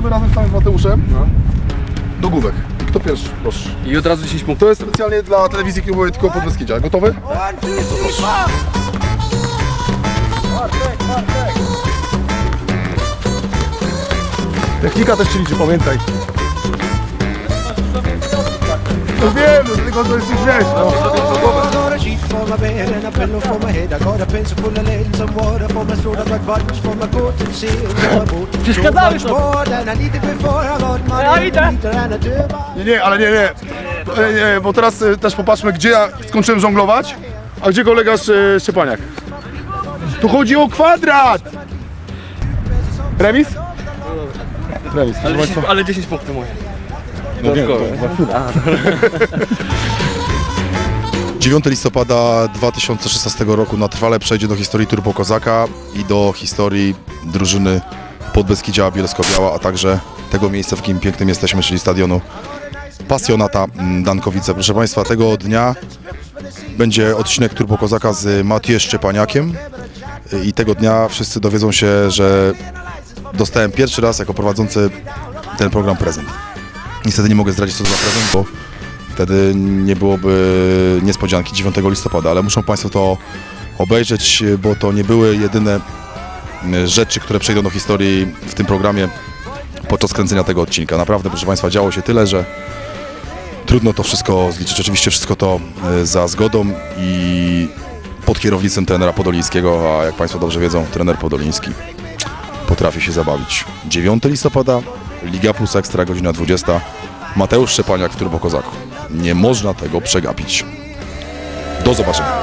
możemy razem stanąć z Mateuszem do główek. Kto pierwszy? Proszę. I od razu 10 punktów. To jest specjalnie dla telewizji klubowej tylko Podbeskidzia. Gotowy? Technika też się liczy, pamiętaj. No wiem, tylko to jest wiesz, no. Sheet for my bed and a pillow for my head. I got a pencil full of lead and some water for my throat. I got buttons for my coat and So much more than I needed before. I got money, a meter and a turbo. Nie, nie, ale nie, nie. E, nie bo teraz e, też popatrzmy, gdzie ja skończyłem żonglować, a gdzie kolega e, Szczepaniak. Tu chodzi o kwadrat! Remis? Remis, proszę Ale 10, Państwa. ale 10 punktów moje. No nie, to za chwilę. 9 listopada 2016 roku na trwale przejdzie do historii Turbo Kozaka i do historii drużyny Podbeskidzia Bielsko-Biała, a także tego miejsca, w jakim pięknym jesteśmy, czyli stadionu Pasjonata Dankowice. Proszę Państwa, tego dnia będzie odcinek Turbo Kozaka z Matież Szczepaniakiem i tego dnia wszyscy dowiedzą się, że dostałem pierwszy raz jako prowadzący ten program prezent. Niestety nie mogę zdradzić co to za prezent, bo wtedy nie byłoby niespodzianki 9 listopada, ale muszą Państwo to obejrzeć, bo to nie były jedyne mm, rzeczy, które przejdą do historii w tym programie podczas kręcenia tego odcinka. Naprawdę, proszę Państwa, działo się tyle, że trudno to wszystko zliczyć. Oczywiście wszystko to e, za zgodą i pod kierownictwem trenera Podolińskiego, a jak Państwo dobrze wiedzą, trener Podoliński potrafi się zabawić. 9 listopada, Liga Plus Ekstra, godzina 20. Mateusz Szczepaniak w Turbo Kozaku. Nie można tego przegapić. Do zobaczenia.